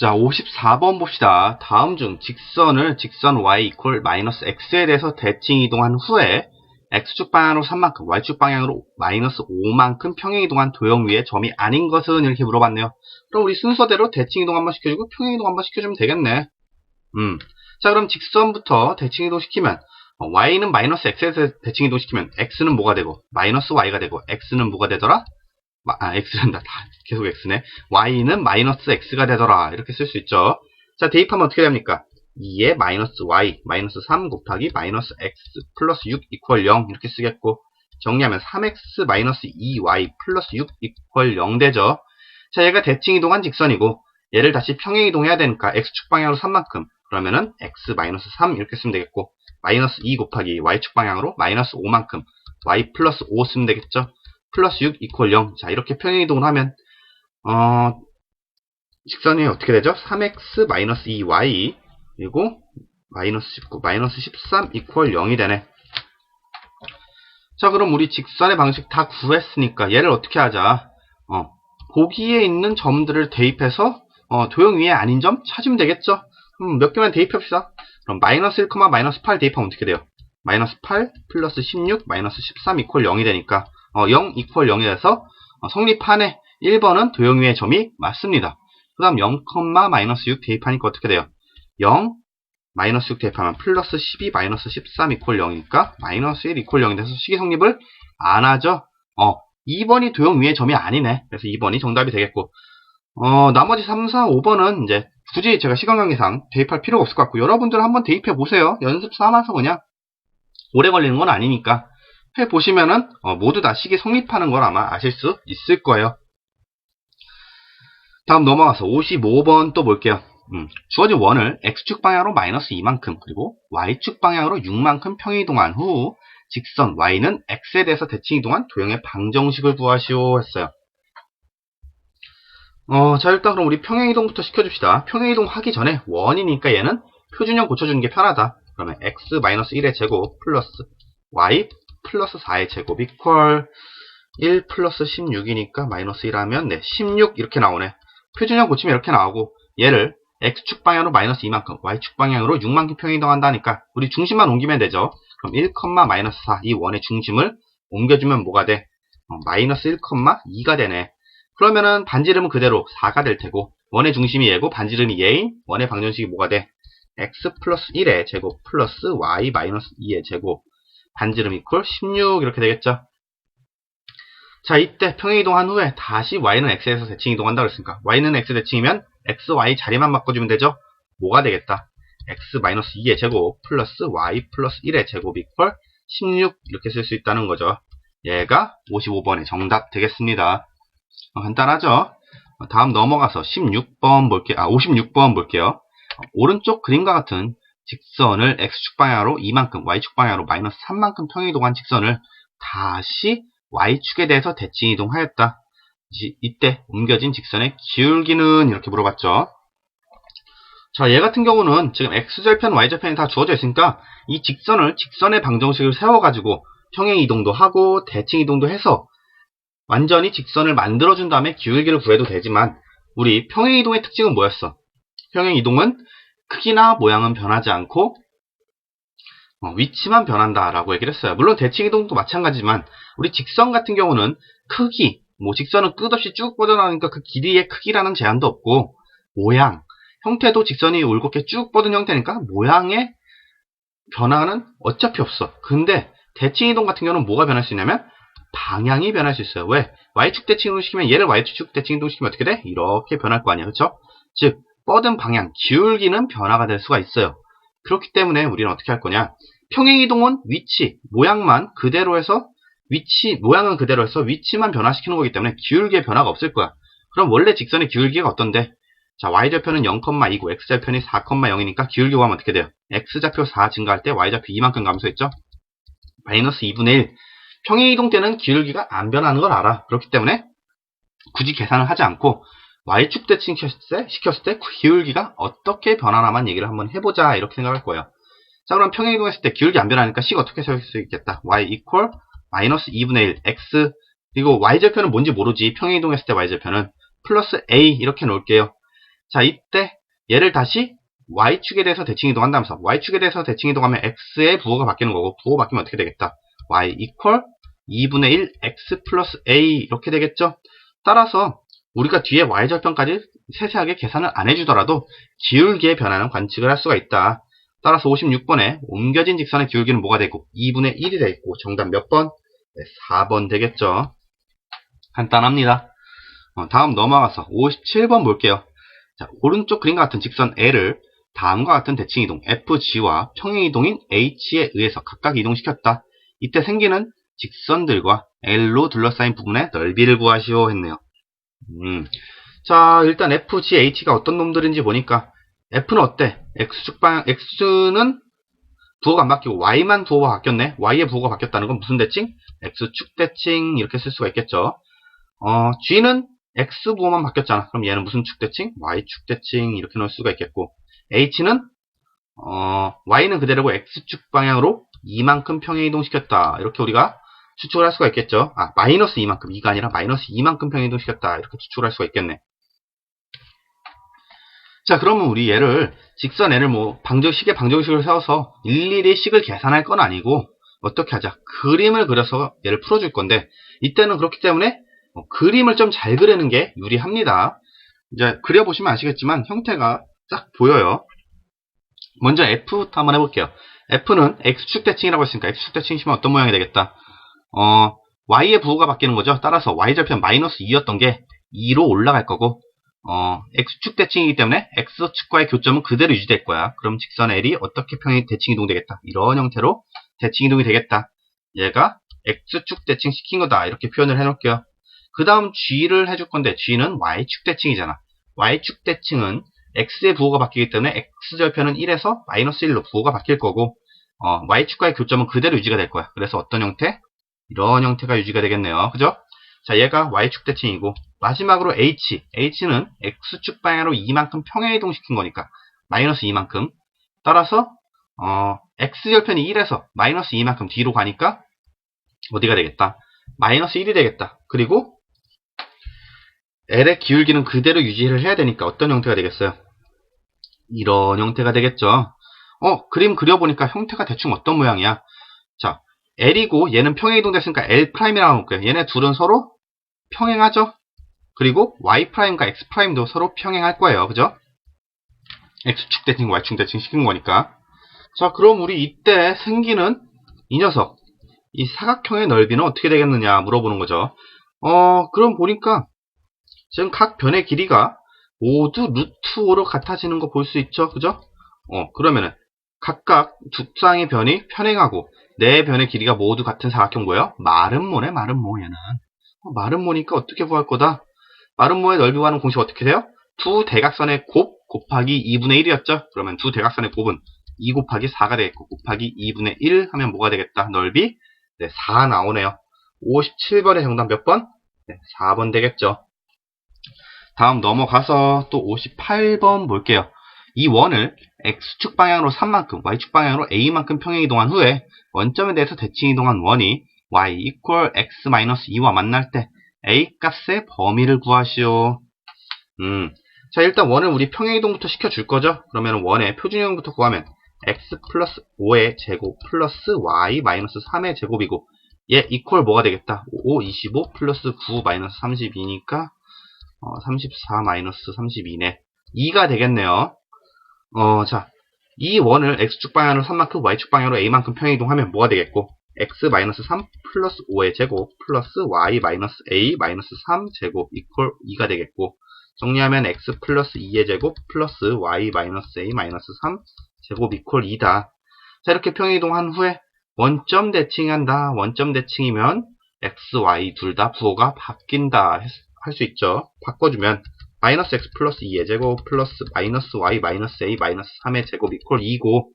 자, 54번 봅시다. 다음 중 직선을 직선 y 이퀄 마이너스 x에 대해서 대칭 이동한 후에 x축 방향으로 3만큼, y축 방향으로 마이너스 5만큼 평행 이동한 도형 위의 점이 아닌 것은 이렇게 물어봤네요. 그럼 우리 순서대로 대칭 이동 한번 시켜주고 평행 이동 한번 시켜주면 되겠네. 음. 자, 그럼 직선부터 대칭 이동 시키면 어, y는 마이너스 x에서 대칭 이동 시키면 x는 뭐가 되고 마이너스 y가 되고 x는 뭐가 되더라? 마, 아, x란다. 다 계속 x네. y는 마이너스 x가 되더라. 이렇게 쓸 수 있죠. 자, 대입하면 어떻게 됩니까? 2에 마이너스 y, 마이너스 3 곱하기 마이너스 x 플러스 6 이퀄 0 이렇게 쓰겠고 정리하면 3x 마이너스 2y 플러스 6 이퀄 0 되죠. 자, 얘가 대칭 이동한 직선이고 얘를 다시 평행 이동해야 되니까 x축 방향으로 3만큼 그러면은 x 마이너스 3 이렇게 쓰면 되겠고 마이너스 2 곱하기 y축 방향으로 마이너스 5만큼 y 플러스 5 쓰면 되겠죠. 플러스 6 이퀄 0. 자, 이렇게 평행 이동을 하면 어, 직선이 어떻게 되죠? 3x 마이너스 2y 그리고 마이너스 19, 마이너스 13 이퀄 0이 되네. 자, 그럼 우리 직선의 방식 다 구했으니까 얘를 어떻게 하자? 어, 보기에 있는 점들을 대입해서 어, 도형 위에 아닌 점 찾으면 되겠죠? 음, 몇 개만 대입합시다. 그럼 마이너스 1, 마이너스 8 대입하면 어떻게 돼요? 마이너스 8 플러스 16 마이너스 13 이퀄 0이 되니까 어, 0 이퀄 0이라서 어, 성립하네 1번은 도형 위의 점이 맞습니다. 그 다음 0, 마이너스 6 대입하니까 어떻게 돼요? 0, 마이너스 6 대입하면 플러스 12, 마이너스 13 이퀄 0이니까 마이너스 1 이퀄 0이 돼서 식이 성립을 안 하죠. 어, 2번이 도형 위의 점이 아니네. 그래서 2번이 정답이 되겠고 어, 나머지 3, 4, 5번은 이제 굳이 제가 시간 관계상 대입할 필요가 없을 것 같고 여러분들 한번 대입해 보세요. 연습 삼아서 그냥 오래 걸리는 건 아니니까 해보시면은 어, 모두 다 식이 성립하는 걸 아마 아실 수 있을 거예요. 다음 넘어가서 55번 또 볼게요. 음, 주어진 원을 x축 방향으로 마이너스 2만큼 그리고 y축 방향으로 6만큼 평이동한 후 직선 y는 x에 대해서 대칭 이동한 도형의 방정식을 구하시오 했어요. 어, 자 일단 그럼 우리 평행이동부터 시켜줍시다. 평행이동 하기 전에 원이니까 얘는 표준형 고쳐주는 게 편하다. 그러면 x-1의 제곱 플러스 y 플러스 4의 제곱 이퀄 1 플러스 16이니까 마이너스 1하면 네, 16 이렇게 나오네. 표준형 고치면 이렇게 나오고 얘를 x축 방향으로 마이너스 2만큼 y축 방향으로 6만큼 평행이동한다니까 우리 중심만 옮기면 되죠. 그럼 1, 마이너스 4 이 원의 중심을 옮겨주면 뭐가 돼? 어, 마이너스 1, 2가 되네. 그러면은 반지름은 그대로 4가 될 테고 원의 중심이 얘고 반지름이 얘인 원의 방정식이 뭐가 돼? x 플러스 1의 제곱 플러스 y 마이너스 2의 제곱 반지름 이퀄 16 이렇게 되겠죠. 자 이때 평행이동한 후에 다시 y는 x에서 대칭 이동한다 그랬으니까 y는 x 대칭이면 x, y 자리만 바꿔주면 되죠. 뭐가 되겠다. x 마이너스 2의 제곱 플러스 y 플러스 1의 제곱 이퀄 16 이렇게 쓸 수 있다는 거죠. 얘가 55번의 정답 되겠습니다. 어, 간단하죠? 어, 다음 넘어가서 16번 볼게요. 아, 56번 볼게요. 오른쪽 그림과 같은 직선을 x축 방향으로 2만큼, y축 방향으로 마이너스 3만큼 평이동한 직선을 다시 y축에 대해서 대칭 이동하였다. 이때 옮겨진 직선의 기울기는 이렇게 물어봤죠. 자, 얘 같은 경우는 지금 x절편, y절편이 다 주어져 있으니까 이 직선을 직선의 방정식을 세워가지고 평행 이동도 하고 대칭 이동도 해서 완전히 직선을 만들어준 다음에 기울기를 구해도 되지만 우리 평행 이동의 특징은 뭐였어? 평행 이동은 크기나 모양은 변하지 않고 어, 위치만 변한다라고 얘기를 했어요. 물론 대칭 이동도 마찬가지지만 우리 직선 같은 경우는 크기, 뭐 직선은 끝없이 쭉 뻗어나가니까 그 길이의 크기라는 제한도 없고 모양, 형태도 직선이 올곧게 쭉 뻗은 형태니까 모양의 변화는 어차피 없어. 근데 대칭 이동 같은 경우는 뭐가 변할 수 있냐면 방향이 변할 수 있어요. 왜? Y축 대칭 이동 시키면 얘를 Y축 대칭 이동 시키면 어떻게 돼? 이렇게 변할 거 아니야. 그렇죠? 즉 뻗은 방향, 기울기는 변화가 될 수가 있어요. 그렇기 때문에 우리는 어떻게 할 거냐? 평행 이동은 위치, 모양만 그대로 해서 위치, 모양은 그대로 해서 위치만 변화시키는 거기 때문에 기울기의 변화가 없을 거야. 그럼 원래 직선의 기울기가 어떤데? 자, y좌표는 0,2고 x좌표는 4,0이니까 기울기 구하면 어떻게 돼요? x좌표 4 증가할 때 y좌표 2만큼 감소했죠? 마이너스 2분의 1. 평행 이동 때는 기울기가 안 변하는 걸 알아. 그렇기 때문에 굳이 계산을 하지 않고 y축 대칭 시켰을 때, 때 기울기가 어떻게 변하나만 얘기를 한번 해보자 이렇게 생각할 거예요. 자 그럼 평행 이동했을 때 기울기 안 변하니까 c가 어떻게 세울 수 있겠다. y equal 마이너스 2분의 1 x 그리고 y절편은 뭔지 모르지 평행 이동했을 때 y절편은 플러스 a 이렇게 놓을게요. 자, 이때 얘를 다시 y축에 대해서 대칭 이동한다면서 y축에 대해서 대칭 이동하면 x의 부호가 바뀌는 거고 부호 바뀌면 어떻게 되겠다? y equal 2분의 1 x 플러스 a 이렇게 되겠죠? 따라서 우리가 뒤에 y절편까지 세세하게 계산을 안 해주더라도 기울기의 변화는 관측을 할 수가 있다. 따라서 56번에 옮겨진 직선의 기울기는 뭐가 되고 2분의 1이 되겠고 정답 몇 번? 네, 4번 되겠죠. 간단합니다. 어, 다음 넘어가서 57번 볼게요. 자, 오른쪽 그림과 같은 직선 L을 다음과 같은 대칭 이동 FG와 평행 이동인 H에 의해서 각각 이동시켰다. 이때 생기는 직선들과 L로 둘러싸인 부분의 넓이를 구하시오 했네요. 음. 자, 일단 FG, H가 어떤 놈들인지 보니까 F는 어때? X축 방향, X는 부호가 안 바뀌고 Y만 부호가 바뀌었네. Y의 부호가 바뀌었다는 건 무슨 대칭? X축 대칭 이렇게 쓸 수가 있겠죠. 어, G는 X 부호만 바뀌었잖아. 그럼 얘는 무슨 축 대칭? Y축 대칭 이렇게 넣을 수가 있겠고 H는 어, Y는 그대로고 X축 방향으로 이만큼 평행 이동시켰다. 이렇게 우리가 추측을 할 수가 있겠죠. 아, 마이너스 2만큼. 2가 아니라 마이너스 2만큼 평행 이동시켰다. 이렇게 추측을 할 수가 있겠네. 자, 그러면 우리 얘를 직선 n을 뭐 방정 식의 방정식을 세워서 일일이 식을 계산할 건 아니고 어떻게 하자? 그림을 그려서 얘를 풀어줄 건데 이때는 그렇기 때문에 어, 그림을 좀 잘 그리는 게 유리합니다. 이제 그려보시면 아시겠지만 형태가 딱 보여요. 먼저 F부터 한번 해볼게요. F는 X축 대칭이라고 했으니까 X축 대칭이시면 어떤 모양이 되겠다? 어, Y의 부호가 바뀌는 거죠. 따라서 Y절편 마이너스 2였던 게 2로 올라갈 거고 어, X축 대칭이기 때문에 X축과의 교점은 그대로 유지될 거야. 그럼 직선 L이 어떻게 평행 대칭 이동되겠다. 이런 형태로 대칭 이동이 되겠다. 얘가 X축 대칭 시킨 거다. 이렇게 표현을 해놓을게요. 그 다음 G를 해줄 건데 G는 Y축 대칭이잖아. Y축 대칭은 X의 부호가 바뀌기 때문에 X절편은 1에서 마이너스 1로 부호가 바뀔 거고 어, Y축과의 교점은 그대로 유지가 될 거야. 그래서 어떤 형태? 이런 형태가 유지가 되겠네요. 그죠? 자, 얘가 Y축 대칭이고 마지막으로 H. H는 X축 방향으로 이만큼 평행 이동시킨 거니까 마이너스 2만큼 따라서 어, X절편이 1에서 마이너스 2만큼 뒤로 가니까 어디가 되겠다? 마이너스 1이 되겠다. 그리고 L의 기울기는 그대로 유지를 해야 되니까 어떤 형태가 되겠어요? 이런 형태가 되겠죠. 어, 그림 그려보니까 형태가 대충 어떤 모양이야? 자, L이고 얘는 평행 이동됐으니까 L'이라고 놓을게요. 얘네 둘은 서로 평행하죠? 그리고 Y'과 X'도 서로 평행할 거예요. 그죠? X축 대칭, Y축 대칭 시킨 거니까. 자, 그럼 우리 이때 생기는 이 녀석, 이 사각형의 넓이는 어떻게 되겠느냐 물어보는 거죠. 어, 그럼 보니까 지금 각 변의 길이가 모두 루트 5로 같아지는 거 볼 수 있죠. 그죠? 어, 그러면은 각각 두 쌍의 변이 편행하고 네 변의 길이가 모두 같은 사각형 뭐예요? 마름모네, 마름모 얘는. 어, 마름모니까 어떻게 구할 거다? 마름모의 넓이 구하는 공식 어떻게 돼요? 두 대각선의 곱 곱하기 2분의 1이었죠? 그러면 두 대각선의 곱은 2 곱하기 4가 되겠고 곱하기 2분의 1 하면 뭐가 되겠다? 넓이 네, 4 나오네요. 57번의 정답 몇 번? 네, 4번 되겠죠. 다음 넘어가서 또 58번 볼게요. 이 원을 x축 방향으로 3만큼, y축 방향으로 a만큼 평행 이동한 후에 원점에 대해서 대칭 이동한 원이 y equal x-2와 만날 때 a 값의 범위를 구하시오. 음, 자 일단 원을 우리 평행 이동부터 시켜줄 거죠. 그러면 원의 표준형부터 구하면 x 플러스 5의 제곱 플러스 y 마이너스 3의 제곱이고 얘 이퀄 뭐가 되겠다? 5, 25 플러스 9 마이너스 32니까 어, 34 마이너스 32네. 2가 되겠네요. 어, 자, 이 원을 x축 방향으로 3만큼, y축 방향으로 a만큼 평행이동하면 뭐가 되겠고 x 마이너스 3 플러스 5의 제곱 플러스 y 마이너스 a 마이너스 3 제곱 이퀄 2가 되겠고 정리하면 x 플러스 2의 제곱 플러스 y 마이너스 a 마이너스 3 제곱 이퀄 2다. 자 이렇게 평행이동한 후에 원점 대칭한다. 원점 대칭이면 x, y 둘 다 부호가 바뀐다 할 수 있죠. 바꿔주면 마이너스 x 플러스 2의 제곱 플러스 마이너스 y 마이너스 a 마이너스 3의 제곱 이퀄 2고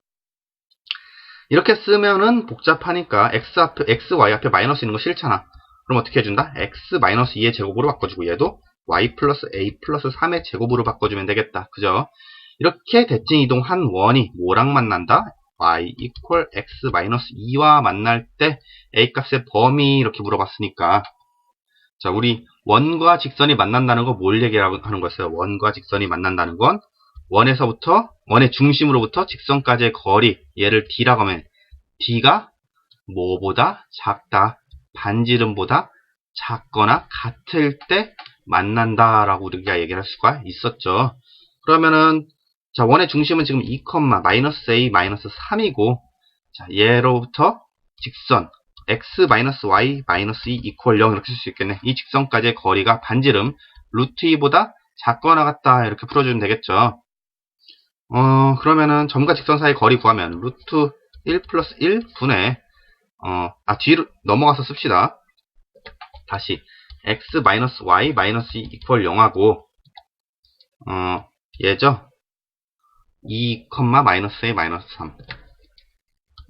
이렇게 쓰면은 복잡하니까 x 앞에 x, y 앞에 마이너스 있는 거 싫잖아. 그럼 어떻게 해준다? x 마이너스 2의 제곱으로 바꿔주고 얘도 y 플러스 a 플러스 3의 제곱으로 바꿔주면 되겠다. 그죠? 이렇게 대칭 이동한 원이 뭐랑 만난다? y equal x 마이너스 2와 만날 때 a 값의 범위 이렇게 물어봤으니까 자 우리 원과 직선이 만난다는 거 뭘 얘기하는 거였어요? 원과 직선이 만난다는 건 원에서부터 원의 중심으로부터 직선까지의 거리 얘를 d라고 하면 d가 뭐보다 작다 반지름보다 작거나 같을 때 만난다라고 우리가 얘기를 할 수가 있었죠. 그러면은 자 원의 중심은 지금 2, 마이너스 a 마이너스 3이고 자 얘로부터 직선 x 마이너스 y 마이너스 2 이퀄 0 이렇게 쓸 수 있겠네. 이 직선까지의 거리가 반지름 루트 2보다 작거나 같다 이렇게 풀어주면 되겠죠. 어 그러면은 점과 직선 사이 거리 구하면 루트 1 플러스 1 분의 어, 아 뒤로 넘어가서 씁시다. 다시 x 마이너스 y 마이너스 2 이퀄 0하고 어 얘죠. 2, 마이너스 a 마이너스 3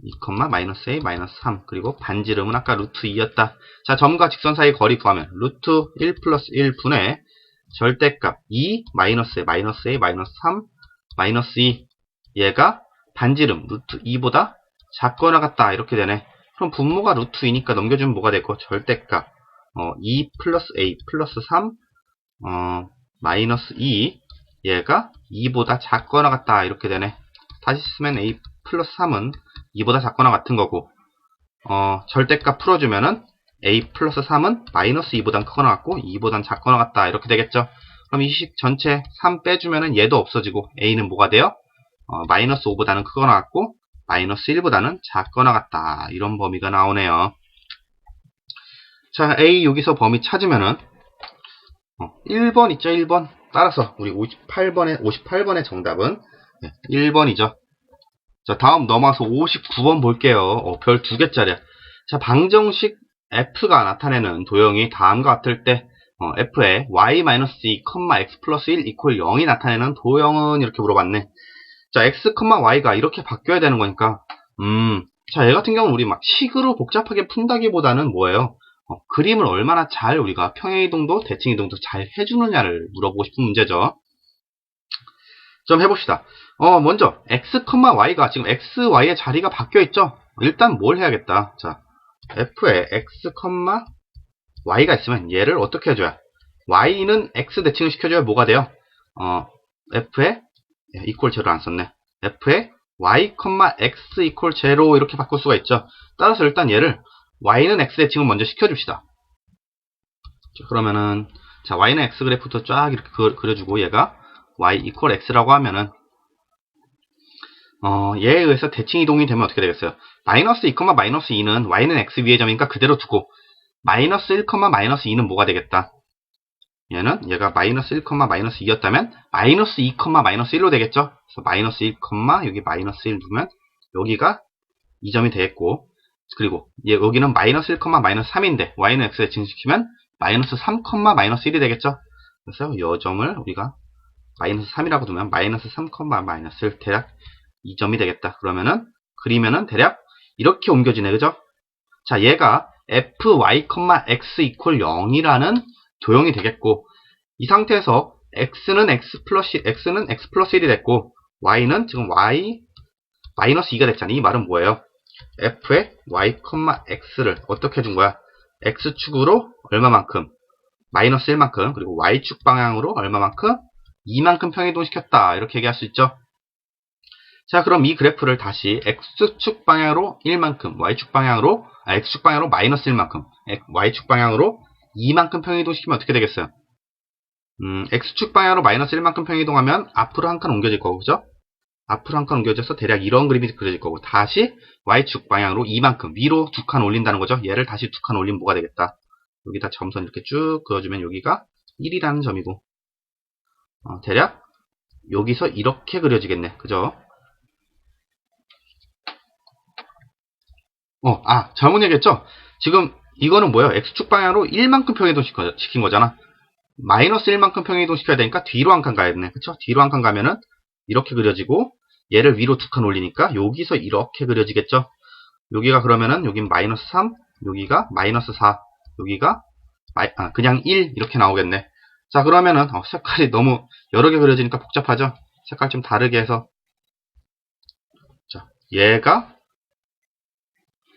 2, 마이너스 a 마이너스 3 그리고 반지름은 아까 루트 2였다. 자 점과 직선 사이 거리 구하면 루트 1 플러스 1 분의 절대값 2 마이너스 a 마이너스 a 마이너스 3 마이너스 2 얘가 반지름 루트 2보다 작거나 같다. 이렇게 되네. 그럼 분모가 루트 2니까 넘겨주면 뭐가 되고 절대값. 어, 2 플러스 a 플러스 3 어, 마이너스 2 얘가 2보다 작거나 같다. 이렇게 되네. 다시 쓰면 a 플러스 3은 2보다 작거나 같은 거고 어, 절대값 풀어주면은 a 플러스 3은 마이너스 2보단 크거나 같고 2보단 작거나 같다 이렇게 되겠죠. 그럼 이 식 전체 3 빼주면은 얘도 없어지고 a는 뭐가 돼요? 어, 마이너스 5보다는 크거나 같고 마이너스 1보다는 작거나 같다 이런 범위가 나오네요. 자 a 여기서 범위 찾으면은 어, 1번 있죠 1번 따라서 우리 58번의 58번의 정답은 1번이죠. 자, 다음 넘어와서 59번 볼게요. 어, 별 두 개짜리야. 자, 방정식 f가 나타내는 도형이 다음과 같을 때 어, f에 y-2, x 플러스 1 이퀄 0이 나타내는 도형은 이렇게 물어봤네. 자, x, y가 이렇게 바뀌어야 되는 거니까 음, 자, 얘 같은 경우는 우리 막 식으로 복잡하게 푼다기보다는 뭐예요? 어, 그림을 얼마나 잘 우리가 평행이동도 대칭이동도 잘 해주느냐를 물어보고 싶은 문제죠. 좀 해봅시다. 어, 먼저 x, y가 지금 x, y의 자리가 바뀌어 있죠. 일단 뭘 해야겠다. 자, f에 x, y가 있으면 얘를 어떻게 해줘야? y는 x 대칭을 시켜줘야 뭐가 돼요? 어, f에 이퀄 제로 안 썼네. f에 y, x 이퀄 제로 이렇게 바꿀 수가 있죠. 따라서 일단 얘를 y는 x 대칭을 먼저 시켜줍시다. 자, 그러면은 자 y는 x 그래프부터 쫙 이렇게 그, 려주고 얘가 y 이퀄 x라고 하면은 어, 얘에 의해서 대칭 이동이 되면 어떻게 되겠어요? 마이너스 2, 마이너스 2는 y는 x 위의 점이니까 그대로 두고 마이너스 1, 마이너스 2는 뭐가 되겠다? 얘는 얘가 마이너스 1, 마이너스 2였다면 마이너스 2, 마이너스 1로 되겠죠? 그래서 마이너스 1, 여기 마이너스 1 두면 여기가 이 점이 되겠고 그리고 얘 여기는 마이너스 1, 마이너스 3인데 y는 x에 증식시키면 마이너스 3, 마이너스 1이 되겠죠? 그래서 이 점을 우리가 마이너스 3이라고 두면 마이너스 3, 마이너스 1 대략 이 점이 되겠다. 그러면은 그리면은 대략 이렇게 옮겨지네. 그죠? 자, 얘가 fy, x 이퀄 0이라는 도형이 되겠고 이 상태에서 x는 x 플러스 x는 x 플러스 1이 됐고 y는 지금 y 마이너스 2가 됐잖아. 이 말은 뭐예요? f의 y, x를 어떻게 준 거야? x축으로 얼마만큼? 마이너스 1만큼 그리고 y축 방향으로 얼마만큼? 2만큼 평이동시켰다. 이렇게 얘기할 수 있죠. 자, 그럼 이 그래프를 다시 x축 방향으로 1만큼, y축 방향으로, 아, x축 방향으로 마이너스 1만큼, y축 방향으로 2만큼 평이동 시키면 어떻게 되겠어요? 음, x축 방향으로 마이너스 1만큼 평이동하면 앞으로 한 칸 옮겨질 거고, 그죠? 앞으로 한 칸 옮겨져서 대략 이런 그림이 그려질 거고, 다시 y축 방향으로 2만큼, 위로 두 칸 올린다는 거죠? 얘를 다시 두 칸 올리면 뭐가 되겠다? 여기다 점선 이렇게 쭉 그어주면 여기가 1이라는 점이고, 어, 대략 여기서 이렇게 그려지겠네. 그죠? 어, 아, 잘못 얘기했죠? 지금 이거는 뭐예요? X축 방향으로 1만큼 평이동 시킨 거잖아. 마이너스 1만큼 평이동 시켜야 되니까 뒤로 한 칸 가야 되네. 그쵸? 뒤로 한 칸 가면은 이렇게 그려지고 얘를 위로 두 칸 올리니까 여기서 이렇게 그려지겠죠? 여기가 그러면은 여긴 마이너스 3, 여기가 마이너스 4, 여기가 마이, 아, 그냥 1 이렇게 나오겠네. 자 그러면은 어, 색깔이 너무 여러 개 그려지니까 복잡하죠? 색깔 좀 다르게 해서 자 얘가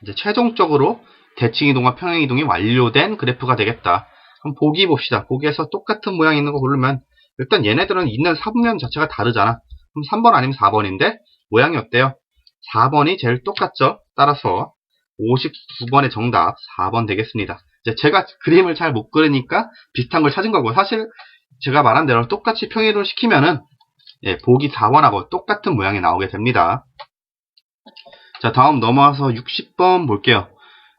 이제 최종적으로 대칭이동과 평행이동이 완료된 그래프가 되겠다. 그럼 보기 봅시다. 보기에서 똑같은 모양 있는 거 고르면 일단 얘네들은 있는 사분면 자체가 다르잖아. 그럼 3번 아니면 4번인데 모양이 어때요? 4번이 제일 똑같죠? 따라서 52번의 정답 4번 되겠습니다. 이제 제가 그림을 잘 못 그리니까 비슷한 걸 찾은 거고 사실 제가 말한 대로 똑같이 평행이동을 시키면은 예, 보기 4번하고 똑같은 모양이 나오게 됩니다. 자 다음 넘어와서 60번 볼게요.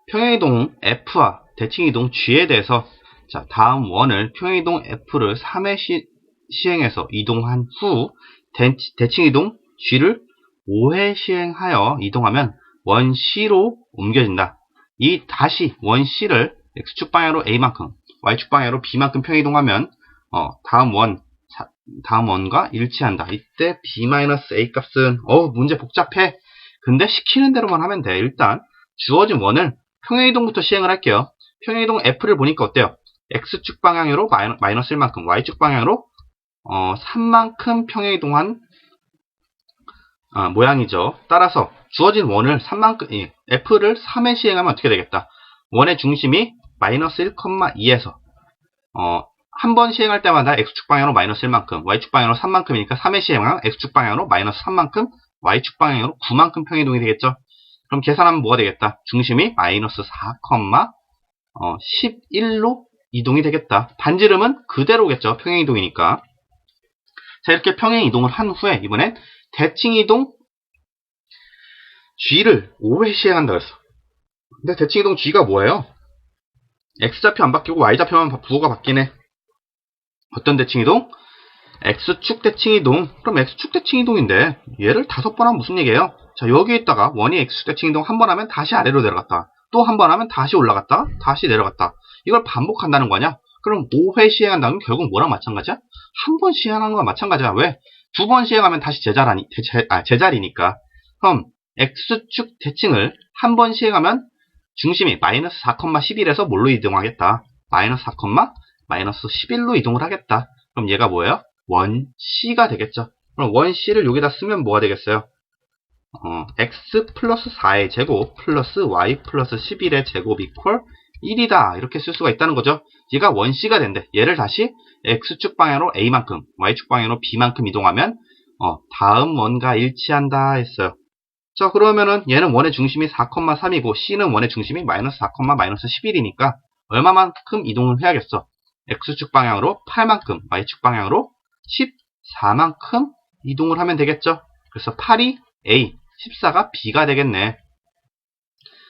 평행이동 F와 대칭이동 G에 대해서 자 다음 원을 평행이동 F를 3회 시, 시행해서 이동한 후 대, 대칭이동 G를 5회 시행하여 이동하면 원 C로 옮겨진다. 이 다시 원 C를 X축 방향으로 A만큼, Y축 방향으로 B만큼 평이동하면 어, 다음 원 자, 다음 원과 일치한다. 이때 B-A 값은 어 문제 복잡해. 근데 시키는 대로만 하면 돼. 일단 주어진 원을 평행이동부터 시행을 할게요. 평행이동 F를 보니까 어때요? X축 방향으로 마이너스 1만큼, Y축 방향으로 어, 3만큼 평행이동한 아, 모양이죠. 따라서 주어진 원을 3만큼, 예, F를 3회 시행하면 어떻게 되겠다? 원의 중심이 마이너스 1,2에서 어, 한 번 시행할 때마다 X축 방향으로 마이너스 1만큼, Y축 방향으로 3만큼이니까 3회 시행하면 X축 방향으로 마이너스 3만큼, Y축 방향으로 9만큼 평이동이 되겠죠? 그럼 계산하면 뭐가 되겠다? 중심이 마이너스 4, 어, 11로 이동이 되겠다. 반지름은 그대로겠죠? 평행이동이니까. 자, 이렇게 평행이동을 한 후에 이번엔 대칭이동 G를 5회 시행한다 그랬어. 근데 대칭이동 G가 뭐예요? X좌표 안 바뀌고 Y좌표만 부호가 바뀌네. 어떤 대칭이동? X축 대칭 이동. 그럼 X축 대칭 이동인데 얘를 다섯 번 하면 무슨 얘기예요? 자 여기에다가 원이 X축 대칭 이동 한 번 하면 다시 아래로 내려갔다. 또 한 번 하면 다시 올라갔다. 다시 내려갔다. 이걸 반복한다는 거냐? 그럼 5회 시행한다면 결국 뭐랑 마찬가지야? 한 번 시행하는 거랑 마찬가지야. 왜? 두 번 시행하면 다시 제자리, 제, 아, 제자리니까. 그럼 X축 대칭을 한 번 시행하면 중심이 마이너스 4,11에서 뭘로 이동하겠다? 마이너스 4, 마이너스 11로 이동을 하겠다. 그럼 얘가 뭐예요? 원 C가 되겠죠. 그럼 원 C를 여기다 쓰면 뭐가 되겠어요? 어, X 플러스 4의 제곱 플러스 Y 플러스 11의 제곱 이퀄 1이다. 이렇게 쓸 수가 있다는 거죠. 얘가 원 C가 된대. 얘를 다시 X축 방향으로 A만큼, Y축 방향으로 B만큼 이동하면 어, 다음 원과 일치한다 했어요. 자 그러면은 얘는 원의 중심이 4,3이고 C는 원의 중심이 마이너스 4, 마이너스 11이니까 얼마만큼 이동을 해야겠어? X축 방향으로 8만큼, Y축 방향으로 14만큼 이동을 하면 되겠죠? 그래서 8이 A, 14가 B가 되겠네.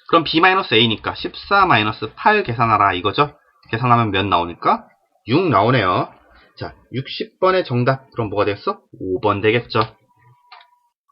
그럼 B-A니까 14-8 계산하라 이거죠? 계산하면 몇 나오니까? 6 나오네요. 자, 60번의 정답 그럼 뭐가 되겠어? 5번 되겠죠?